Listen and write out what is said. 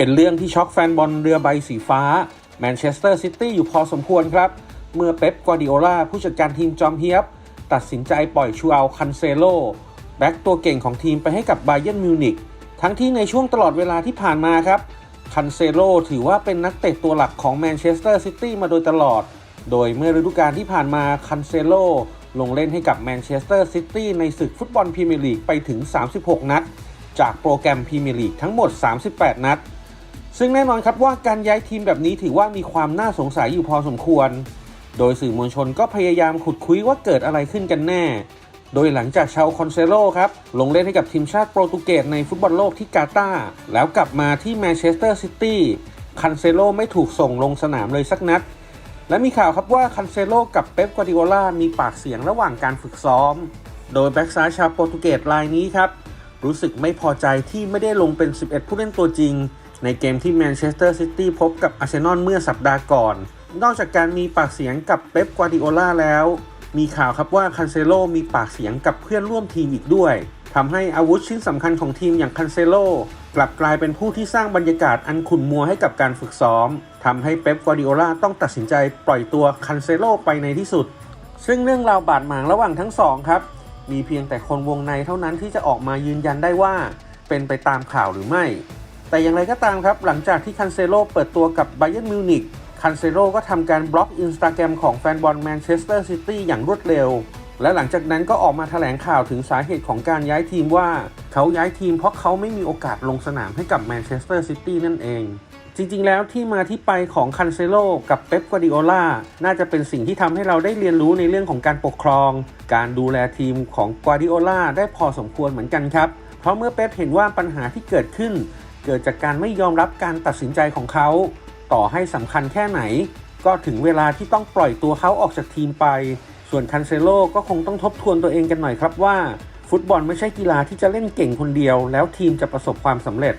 เป็นเรื่องที่ช็อกแฟนบอลเรือใบสีฟ้าแมนเชสเตอร์ซิตี้อยู่พอสมควรครับ เมื่อเป๊ปกวาดิโอลาผู้จัดการทีมจอมเฮียบ ตัดสินใจปล่อยชูอัลคันเซโลแบ็กตัวเก่งของทีมไปให้กับไบเยนมิวนิกทั้งที่ในช่วงตลอดเวลาที่ผ่านมาครับคันเซโลถือว่าเป็นนักเตะตัวหลักของแมนเชสเตอร์ซิตี้มาโดยตลอด โดยเมื่อฤดูกาลที่ผ่านมาคันเซโลลงเล่นให้กับแมนเชสเตอร์ซิตี้ในศึกฟุตบอลพรีเมียร์ลีกไปถึง 36 นัด จากโปรแกรมพรีเมียร์ลีกทั้งหมด 38 นัด ซึ่งแน่นอนครับว่าการย้ายทีมแบบนี้ถือว่ามีความน่าสงสัยอยู่พอสมควร โดยสื่อมวลชนก็พยายามขุดคุยว่าเกิดอะไรขึ้นกันแน่ โดยหลังจากชาวคอนเซโลครับ ลงเล่นให้กับทีมชาติโปรตุเกสในฟุตบอลโลกที่กาตาร์แล้วกลับมาที่แมนเชสเตอร์ซิตี้คันเซโลไม่ถูกส่งลงสนามเลยสักนัด และมีข่าวครับว่าคันเซโลกับเป๊ปกวาดิโอลามีปากเสียงระหว่างการฝึกซ้อม โดยแบ็กซ้ายชาวโปรตุเกสรายนี้ครับรู้สึกไม่พอใจที่ไม่ได้ลงเป็น 11 ผู้เล่นตัวจริง ในเกมที่แมนเชสเตอร์ซิตี้พบกับอาร์เซนอลเมื่อสัปดาห์ก่อน นอกจากการมีปากเสียงกับเป๊ป กวาดิโอลาแล้ว มีข่าวครับว่าคันเซโลมีปากเสียงกับเพื่อนร่วมทีมอีกด้วยทำให้อาวุธชิ้นสำคัญของทีมอย่างคันเซโลกลับกลายเป็นผู้ที่สร้างบรรยากาศอันขุ่นมัวให้กับการฝึกซ้อมทำให้เป๊ป กวาดิโอลาต้องตัดสินใจปล่อยตัวคันเซโลไปในที่สุด ซึ่งเรื่องราวบาดหมางระหว่างทั้งสองครับ มีเพียงแต่คนวงในเท่านั้นที่จะออกมายืนยันได้ว่า เป็นไปตามข่าวหรือไม่ แต่อย่างไรก็ตามครับ หลังจากที่คันเซโลเปิดตัวกับไบเ e นมิวนิกคันเซโลก็ทำการบล็อกอินสตาแกรมของแฟนบอลแมนเชสเตอร์ซิตี้อย่างรวดเร็ว และหลังจากนั้นก็ออกมาแถลงข่าวถึงสาเหตุของการย้ายทีมว่า เขาย้ายทีมเพราะเขาไม่มีโอกาสลงสนามให้กับแมนเชสเตอร์ซิตี้นั่นเอง จริงๆ แล้วที่มาที่ไปของคันเซโลกับเป๊ปกวาดิโอลาน่าจะเป็นสิ่งที่ทำให้เราได้เรียนรู้ในเรื่องของการปกครอง การดูแลทีมของกวาดิโอลาได้พอสมควรเหมือนกันครับ เพราะเมื่อเป๊ปเห็นว่าปัญหาที่เกิดขึ้น เกิดจากการไม่ยอมรับการตัดสินใจของเขา ต่อให้สำคัญแค่ไหน ก็ถึงเวลาที่ต้องปล่อยตัวเขาออกจากทีมไป ส่วนคันเซโลก็คงต้องทบทวนตัวเองกันหน่อยครับว่า ฟุตบอลไม่ใช่กีฬาที่จะเล่นเก่งคนเดียว แล้วทีมจะประสบความสำเร็จ